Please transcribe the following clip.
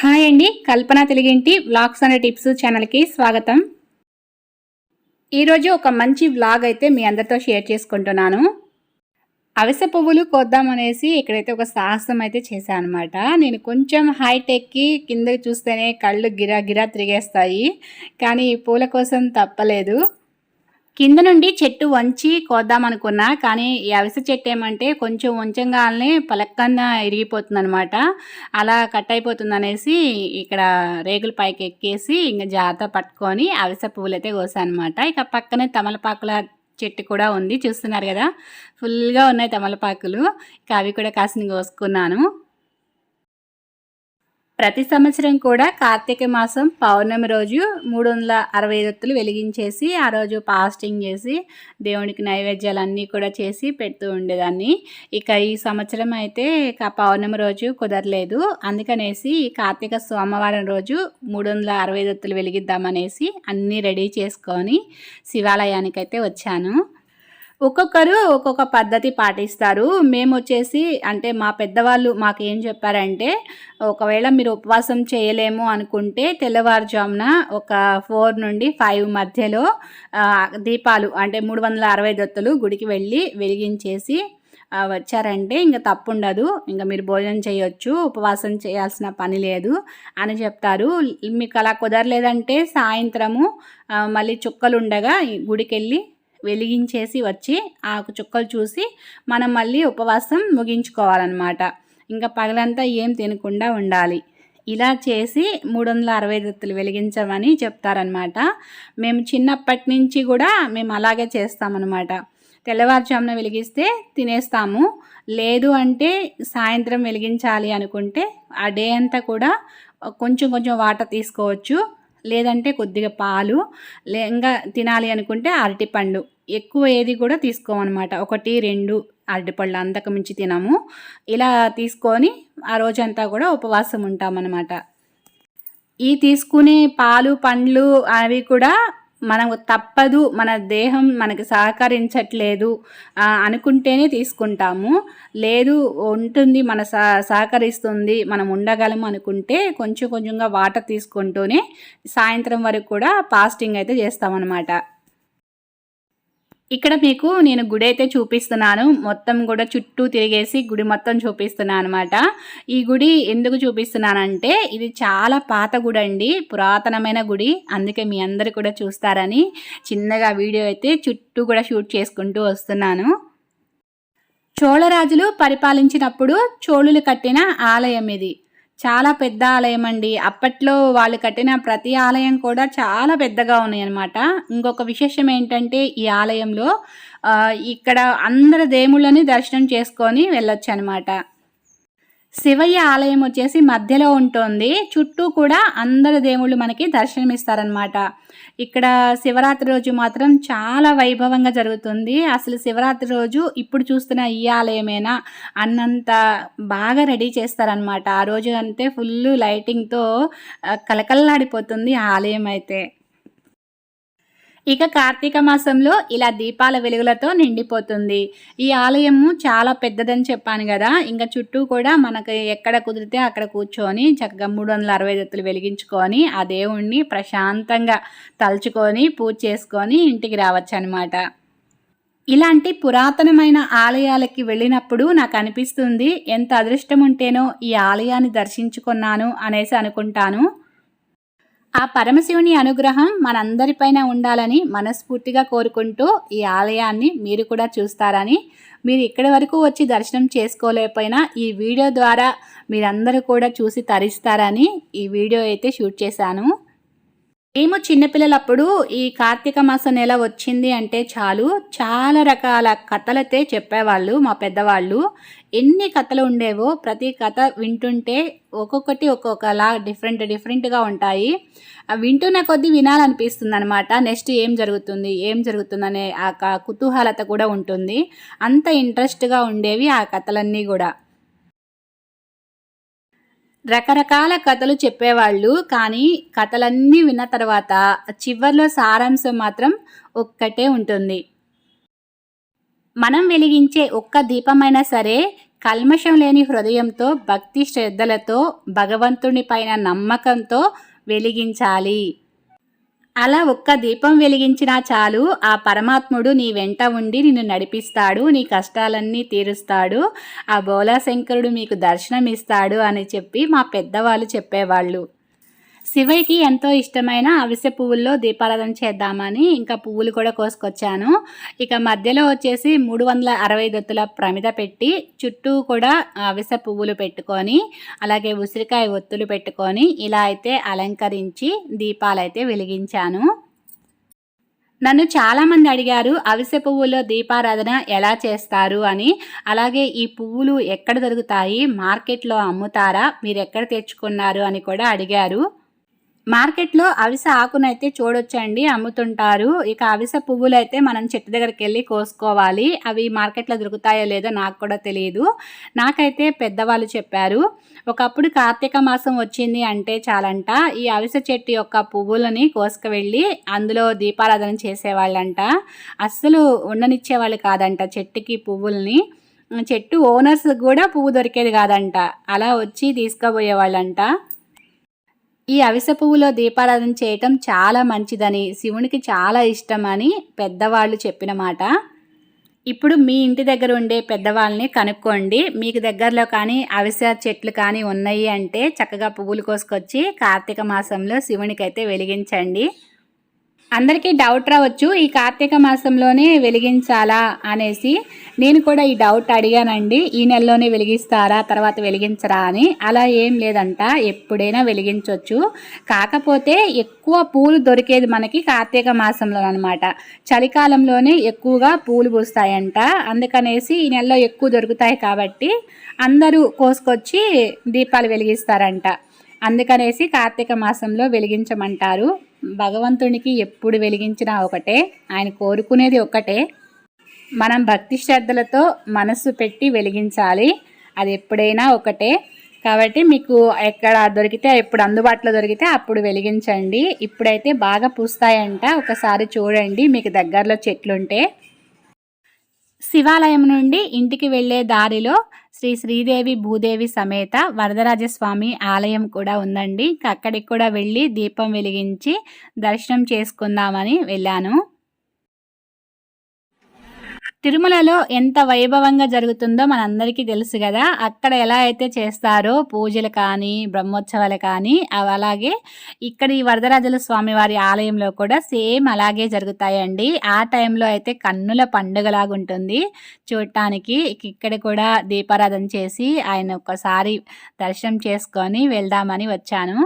Hi అండి. కల్పన తెలుగింటి vlogs అనే టిప్స్ ఛానల్కి స్వాగతం. ఈరోజు ఒక మంచి వ్లాగ్ అయితే మీ అందరితో షేర్ చేసుకుంటున్నాను. అవిసె పువ్వులు కొద్దామనేసి ఇక్కడైతే ఒక సాహసం అయితే చేశాను అనమాట నేను కొంచెం హైటెక్కి కిందకి చూస్తేనే కళ్ళు గిరా గిరా తిరిగేస్తాయి. కానీ ఈ పూల కోసం తప్పలేదు. కింద నుండి చెట్టు వంచి కోద్దామనుకున్నా కానీ ఈ అవిసె చెట్టు ఏమంటే కొంచెం వంచంగానే పలక్కన్న ఇరిగిపోతుంది అనమాట అలా కట్ అయిపోతుంది అనేసి ఇక్కడ రేగుల పైకి ఎక్కేసి ఇంకా జాగ్రత్త పట్టుకొని అవిసె పువ్వులు అయితే కోసానమాట. ఇక పక్కనే తమలపాకుల చెట్టు కూడా ఉంది చూస్తున్నారు కదా? ఫుల్గా ఉన్నాయి తమలపాకులు. ఇక అవి కూడా కాసిన కోసుకున్నాను. ప్రతి సంవత్సరం కూడా కార్తీక మాసం పౌర్ణమి రోజు మూడు వందల అరవై ఒత్తులు వెలిగించేసి ఆ రోజు ఫాస్టింగ్ చేసి దేవునికి నైవేద్యాలన్నీ కూడా చేసి పెడుతూ ఉండేదాన్ని. ఇక ఈ సంవత్సరం అయితే ఇక పౌర్ణమి రోజు కుదరలేదు. అందుకనేసి ఈ కార్తీక సోమవారం రోజు మూడు వందల అరవై ఒత్తులు వెలిగిద్దామనేసి అన్నీ రెడీ చేసుకొని శివాలయానికి అయితే వచ్చాను. ఒక్కొక్కరు ఒక్కొక్క పద్ధతి పాటిస్తారు. మేము వచ్చేసి అంటే మా పెద్దవాళ్ళు మాకు ఏం చెప్పారంటే ఒకవేళ మీరు ఉపవాసం చేయలేము అనుకుంటే తెల్లవారుజామున ఒక ఫోర్ నుండి ఫైవ్ మధ్యలో దీపాలు అంటే మూడు వందల అరవై దొత్తులు గుడికి వెళ్ళి వెలిగించేసి వచ్చారంటే ఇంకా తప్పు ఉండదు ఇంకా మీరు భోజనం చేయొచ్చు ఉపవాసం చేయాల్సిన పని లేదు అని చెప్తారు. మీకు అలా కుదరలేదంటే సాయంత్రము మళ్ళీ చుక్కలు ఉండగా గుడికి వెళ్ళి వెలిగించేసి వచ్చి ఆ చుక్కలు చూసి మనం మళ్ళీ ఉపవాసం ముగించుకోవాలన్నమాట. ఇంకా పగలంతా ఏం తినకుండా ఉండాలి. ఇలా చేసి మూడు వందల అరవై దత్తులు వెలిగించమని చెప్తారనమాట మేము చిన్నప్పటి నుంచి కూడా మేము అలాగే చేస్తామన్నమాట. తెల్లవారుజామున వెలిగిస్తే తినేస్తాము. లేదు అంటే సాయంత్రం వెలిగించాలి అనుకుంటే ఆ డే అంతా కూడా కొంచెం కొంచెం వాటర్ తీసుకోవచ్చు. లేదంటే కొద్దిగా పాలు ఇంకా తినాలి అనుకుంటే అరటిపండు. ఎక్కువ ఏది కూడా తీసుకోమన్నమాట. ఒకటి రెండు అరటిపళ్ళు అంతకు మించి తినము. ఇలా తీసుకొని ఆ రోజంతా కూడా ఉపవాసం ఉంటామన్నమాట. ఈ తీసుకునే పాలు పండ్లు అవి కూడా మనకు తప్పదు మన దేహం మనకు సహకరించట్లేదు అనుకుంటేనే తీసుకుంటాము. లేదు ఉంటుంది మన సహకరిస్తుంది మనం ఉండగలము అనుకుంటే కొంచెం కొంచెంగా వాటర్ తీసుకుంటూనే సాయంత్రం వరకు కూడా ఫాస్టింగ్ అయితే చేస్తామన్నమాట. ఇక్కడ మీకు నేను గుడి అయితే చూపిస్తున్నాను. మొత్తం కూడా చుట్టూ తిరిగేసి గుడి మొత్తం చూపిస్తున్నాను అనమాట ఈ గుడి ఎందుకు చూపిస్తున్నానంటే ఇది చాలా పాత గుడి అండి. పురాతనమైన గుడి. అందుకే మీ అందరు కూడా చూస్తారని చిన్నగా వీడియో అయితే చుట్టూ కూడా షూట్ చేసుకుంటూ వస్తున్నాను. చోళరాజులు పరిపాలించినప్పుడు చోళులు కట్టిన ఆలయం ఇది. చాలా పెద్ద ఆలయం అండి. అప్పట్లో వాళ్ళు కట్టిన ప్రతి ఆలయం కూడా చాలా పెద్దగా ఉన్నాయి అనమాట ఇంకొక విశేషం ఏంటంటే ఈ ఆలయంలో ఇక్కడ అందరు దేవుళ్ళని దర్శనం చేసుకొని వెళ్ళొచ్చు అనమాట శివయ్య ఆలయం వచ్చేసి మధ్యలో ఉంటుంది. చుట్టూ కూడా అందరు దేవుళ్ళు మనకి దర్శనమిస్తారనమాట ఇక్కడ శివరాత్రి రోజు మాత్రం చాలా వైభవంగా జరుగుతుంది. అసలు శివరాత్రి రోజు ఇప్పుడు చూస్తున్న ఈ ఆలయమేనా అన్నంత బాగా రెడీ చేస్తారనమాట ఆ రోజు అంతే ఫుల్ లైటింగ్తో కలకల్లాడిపోతుంది ఆలయం అయితే. ఇక కార్తీక మాసంలో ఇలా దీపాల వెలుగులతో నిండిపోతుంది. ఈ ఆలయము చాలా పెద్దదని చెప్పాను కదా ఇంకా చుట్టూ కూడా మనకు ఎక్కడ కుదిరితే అక్కడ కూర్చొని చక్కగా మూడు వందల అరవై దత్తులు వెలిగించుకొని ఆ దేవుణ్ణి ప్రశాంతంగా తలుచుకొని పూజ చేసుకొని ఇంటికి రావచ్చు అనమాట ఇలాంటి పురాతనమైన ఆలయాలకి వెళ్ళినప్పుడు నాకు అనిపిస్తుంది ఎంత అదృష్టం ఉంటేనో ఈ ఆలయాన్ని దర్శించుకున్నాను అనేసి అనుకుంటాను. ఆ పరమశివుని అనుగ్రహం మనందరిపైన ఉండాలని మనస్ఫూర్తిగా కోరుకుంటూ ఈ ఆలయాన్ని మీరు కూడా చూస్తారని మీరు ఇక్కడి వరకు వచ్చి దర్శనం చేసుకోలేకపోయినా ఈ వీడియో ద్వారా మీరందరూ కూడా చూసి తరిస్తారని ఈ వీడియో అయితే షూట్ చేశాను. మేము చిన్నపిల్లలప్పుడు ఈ కార్తీక మాస నెల వచ్చింది అంటే చాలు. చాలా రకాల కథలైతే చెప్పేవాళ్ళు మా పెద్దవాళ్ళు. ఎన్ని కథలు ఉండేవో ప్రతి కథ వింటుంటే ఒక్కొక్కటి ఒక్కొక్కలా డిఫరెంట్ డిఫరెంట్గా ఉంటాయి. వింటున్న కొద్దీ వినాలనిపిస్తుంది అనమాట నెక్స్ట్ ఏం జరుగుతుంది ఏం జరుగుతుందనే ఆ కుతూహలత కూడా ఉంటుంది. అంత ఇంట్రెస్ట్గా ఉండేవి ఆ కథలన్నీ కూడా. రకరకాల కథలు చెప్పేవాళ్ళు కానీ కథలన్నీ విన్న తర్వాత చివరిలో సారాంశం మాత్రం ఒక్కటే ఉంటుంది. మనం వెలిగించే ఒక్క దీపమైనా సరే కల్మషం లేని హృదయంతో భక్తి శ్రద్ధలతో భగవంతుని పైన నమ్మకంతో వెలిగించాలి. అలా ఒక్క దీపం వెలిగించినా చాలు ఆ పరమాత్ముడు నీ వెంట ఉండి నిన్ను నడిపిస్తాడు నీ కష్టాలన్నీ తీరుస్తాడు ఆ బోలాశంకరుడు మీకు దర్శనం ఇస్తాడు అని చెప్పి మా పెద్దవాళ్ళు చెప్పేవాళ్ళు. శివయ్యకి ఎంతో ఇష్టమైన అవిసె పువ్వుల్లో దీపారాధన చేద్దామని ఇంకా పువ్వులు కూడా కోసుకొచ్చాను. ఇక మధ్యలో వచ్చేసి మూడు వందల అరవై దొత్తుల ప్రమిద పెట్టి చుట్టూ కూడా అవిసె పువ్వులు పెట్టుకొని అలాగే ఉసిరికాయ ఒత్తులు పెట్టుకొని ఇలా అయితే అలంకరించి దీపాలైతే వెలిగించాను. నన్ను చాలామంది అడిగారు అవిసె పువ్వుల్లో దీపారాధన ఎలా చేస్తారు? అని. అలాగే ఈ పువ్వులు ఎక్కడ దొరుకుతాయి? మార్కెట్లో అమ్ముతారా? మీరు ఎక్కడ తెచ్చుకున్నారు? అని కూడా అడిగారు. మార్కెట్లో అవిసె ఆకునైతే చూడొచ్చండి అమ్ముతుంటారు. ఇక అవిసె పువ్వులు అయితే మనం చెట్టు దగ్గరికి వెళ్ళి కోసుకోవాలి. అవి మార్కెట్లో దొరుకుతాయో లేదో నాకు కూడా తెలియదు నాకైతే పెద్దవాళ్ళు చెప్పారు ఒకప్పుడు కార్తీక మాసం వచ్చింది అంటే చాలంట. ఈ అవిసె చెట్టు యొక్క పువ్వులని కోసుకువెళ్ళి అందులో దీపారాధన చేసేవాళ్ళంట. అస్సలు ఉండనిచ్చేవాళ్ళు కాదంట చెట్టుకి పువ్వుల్ని. చెట్టు ఓనర్స్ కూడా పువ్వు దొరికేది కాదంట. అలా వచ్చి తీసుకుపోయేవాళ్ళంట. ఈ అవిసె పువ్వులో దీపారాధన చేయటం చాలా మంచిదని శివునికి చాలా ఇష్టమని పెద్దవాళ్ళు చెప్పిన మాట. ఇప్పుడు మీ ఇంటి దగ్గర ఉండే పెద్దవాళ్ళని కనుక్కోండి. మీకు దగ్గరలో కానీ అవిసె చెట్లు కానీ ఉన్నాయి అంటే చక్కగా పువ్వులు కోసుకొచ్చి కార్తీక మాసంలో శివునికి అయితే వెలిగించండి. అందరికీ డౌట్ రావచ్చు ఈ కార్తీక మాసంలోనే వెలిగించాలా అనేసి. నేను కూడా ఈ డౌట్ అడిగానండి ఈ నెలలోనే వెలిగిస్తారా తర్వాత వెలిగించరా అని. అలా ఏం లేదంట ఎప్పుడైనా వెలిగించవచ్చు కాకపోతే ఎక్కువ పూలు దొరికేది మనకి కార్తీక మాసంలో అనమాట చలికాలంలోనే ఎక్కువగా పూలు పూస్తాయంట. అందుకనేసి ఈ నెలలో ఎక్కువ దొరుకుతాయి కాబట్టి అందరూ కోసుకొచ్చి దీపాలు వెలిగిస్తారంట. అందుకనేసి కార్తీక మాసంలో వెలిగించమంటారు. భగవంతునికి ఎప్పుడు వెలిగించినా ఒకటే ఆయన కోరుకునేది ఒకటే మనం భక్తి శ్రద్ధలతో మనస్సు పెట్టి వెలిగించాలి అది ఎప్పుడైనా ఒకటే. కాబట్టి మీకు ఎక్కడ దొరికితే ఎప్పుడు అందుబాటులో దొరికితే అప్పుడు వెలిగించండి. ఇప్పుడైతే బాగా పూస్తాయంట ఒకసారి చూడండి మీకు దగ్గరలో చెట్లుంటే. శివాలయం నుండి ఇంటికి వెళ్ళే దారిలో శ్రీ శ్రీదేవి భూదేవి సమేత వరదరాజస్వామి ఆలయం కూడా ఉందండి. అక్కడికి కూడా వెళ్ళి దీపం వెలిగించి దర్శనం చేసుకుందామని వెళ్ళాను. తిరుమలలో ఎంత వైభవంగా జరుగుతుందో మనందరికీ తెలుసు కదా. అక్కడ ఎలా అయితే చేస్తారో పూజలు కానీ బ్రహ్మోత్సవాలు కానీ అవి అలాగే ఇక్కడ ఈ వరదరాజుల స్వామి వారి ఆలయంలో కూడా సేమ్ అలాగే జరుగుతాయండి. ఆ టైంలో అయితే కన్నుల పండుగలాగా ఉంటుంది. చూడటానికి ఇక్కడ కూడా దీపారాధన చేసి ఆయన ఒక్కసారి దర్శనం చేసుకొని వెళ్దామని వచ్చాను.